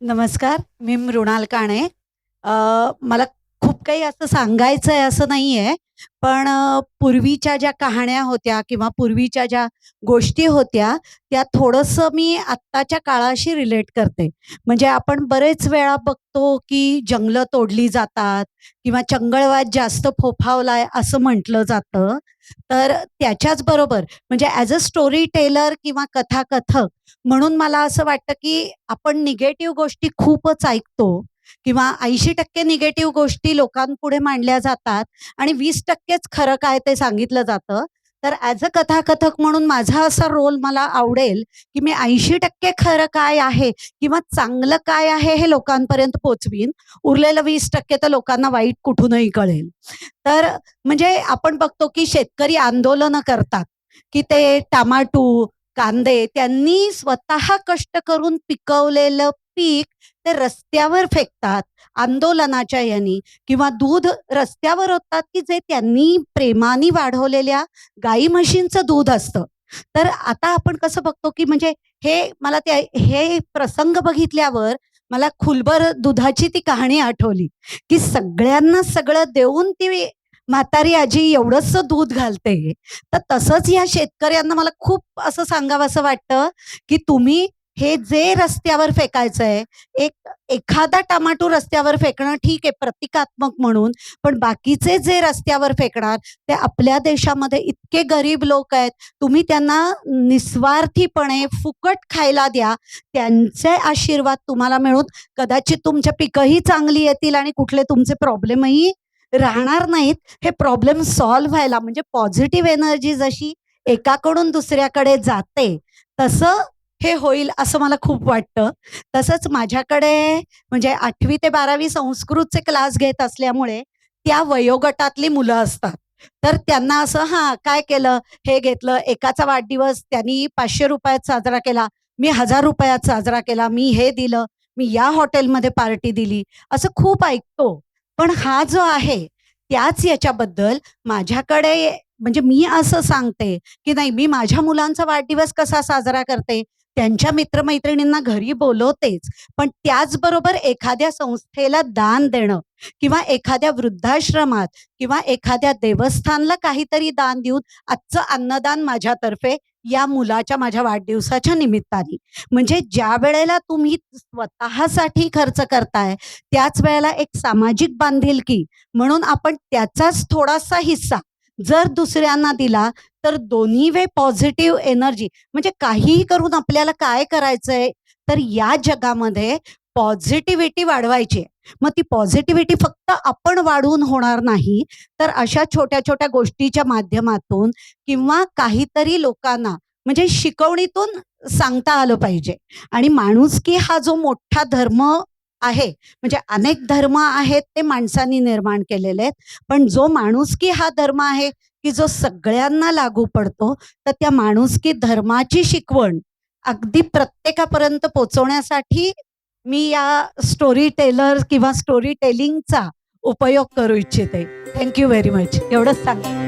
नमस्कार मी मृणाल काणे. मला खूप काही असं सांगायचं आहे असं नाही आहे पण पूर्वीच्या ज्या कहाण्या होत्या किंवा पूर्वीच्या ज्या गोष्टी होत्या त्या थोडंसं मी आत्ताच्या काळाशी रिलेट करते. म्हणजे आपण बरेच वेळा बघतो की जंगलं तोडली जातात किंवा चंगळवाद जास्त फोफावलाय असं म्हटलं जातं. तर त्याच्याच बरोबर म्हणजे ॲज अ स्टोरी टेलर किंवा कथाकथक म्हणून मला असं वाटतं की आपण निगेटिव्ह गोष्टी खूपच ऐकतो. किंवा ऐंशी टक्के निगेटिव्ह गोष्टी लोकांपुढे मांडल्या जातात आणि वीस टक्केच खरं काय ते सांगितलं जातं. तर ॲज अ कथाकथक म्हणून माझा असा रोल मला आवडेल की मी ऐंशी टक्के खरं काय आहे किंवा चांगलं काय आहे हे लोकांपर्यंत पोचवीन. उरलेलं वीस टक्के तर लोकांना वाईट कुठूनही कळेल. तर म्हणजे आपण बघतो की शेतकरी आंदोलनं करतात की ते टमाटू कांदे त्यांनी स्वतः कष्ट करून पिकवलेलं पीक ते रस्त्यावर फेकतात आंदोलनाच्या यांनी. किंवा दूध रस्त्यावर होतात की जे त्यांनी प्रेमाने वाढवलेल्या गाई म्हशींचं दूध असतं. तर आता आपण कसं बघतो की म्हणजे हे मला त्या हे प्रसंग बघितल्यावर मला खुलबर दुधाची ती कहाणी आठवली. की सगळ्यांना सगळं देऊन ती म्हातारी आजी एवढंच दूध घालते. तर तसंच या शेतकऱ्यांना मला खूप असं सांगावं असं वाटतं की तुम्ही हे जे रस्त्यावर फेकायचंय एक एखादा टमाटो रस्त्यावर फेकणं ठीक आहे प्रतिकात्मक म्हणून पण बाकीचे जे रस्त्यावर फेकणार ते आपल्या देशामध्ये इतके गरीब लोक आहेत तुम्ही त्यांना निस्वार्थीपणे फुकट खायला द्या त्यांचे आशीर्वाद तुम्हाला मिळून कदाचित तुमच्या पिकंही चांगली येतील आणि कुठले तुमचे प्रॉब्लेमही राहणार नाहीत. हे प्रॉब्लेम सॉल्व्ह व्हायला म्हणजे पॉझिटिव्ह एनर्जी जशी एकाकडून दुसऱ्याकडे जाते तसं हे होईल असं मला खूप वाटतं. तसंच माझ्याकडे म्हणजे आठवी ते बारावी संस्कृतचे क्लास घेत असल्यामुळे त्या वयोगटातली मुलं असतात. तर त्यांना असं हा काय केलं? हे घेतलं. एकाचा वाढदिवस त्यांनी पाचशे रुपयात साजरा केला. मी हजार रुपयात साजरा केला. मी हे दिलं. मी या हॉटेलमध्ये पार्टी दिली. असं खूप ऐकतो. पण हा जो आहे त्याच याच्याबद्दल माझ्याकडे म्हणजे मी असं सांगते की नाही मी माझ्या मुलांचा वाढदिवस कसा साजरा करते? त्यांच्या मित्रमैत्रिणींना घरी बोलवतेच. पण त्याचबरोबर एखाद्या संस्थेला दान देणं किंवा एखाद्या वृद्धाश्रमात किंवा एखाद्या देवस्थानला काहीतरी दान देऊन आजचं अन्नदान माझ्यातर्फे या मुलाच्या माझ्या वाढदिवसाच्या निमित्ताने. म्हणजे ज्या वेळेला तुम्ही स्वतःसाठी खर्च करताय त्याच वेळेला एक सामाजिक बांधिलकी म्हणून आपण त्याचाच थोडासा हिस्सा जर दुसऱ्यांना दिला तर दोन्ही वे पॉझिटिव्ह एनर्जी म्हणजे काहीही करून आपल्याला काय करायचंय? तर या जगामध्ये पॉझिटिव्हिटी वाढवायची आहे. मग ती पॉझिटिव्हिटी फक्त आपण वाढवून होणार नाही तर अशा छोट्या छोट्या गोष्टीच्या माध्यमातून किंवा काहीतरी लोकांना म्हणजे शिकवणीतून सांगता आलं पाहिजे. आणि माणुसकी हा जो मोठा धर्म आहे. म्हणजे अनेक धर्म आहेत ते माणसांनी निर्माण केलेले आहेत. पण जो माणुसकी हा धर्म आहे की जो सगळ्यांना लागू पडतो तर त्या माणुसकी धर्माची शिकवण अगदी प्रत्येकापर्यंत पोचवण्यासाठी मी या स्टोरी टेलर किंवा स्टोरी टेलिंगचा उपयोग करू इच्छिते. थँक्यू व्हेरी मच एवढंच सांग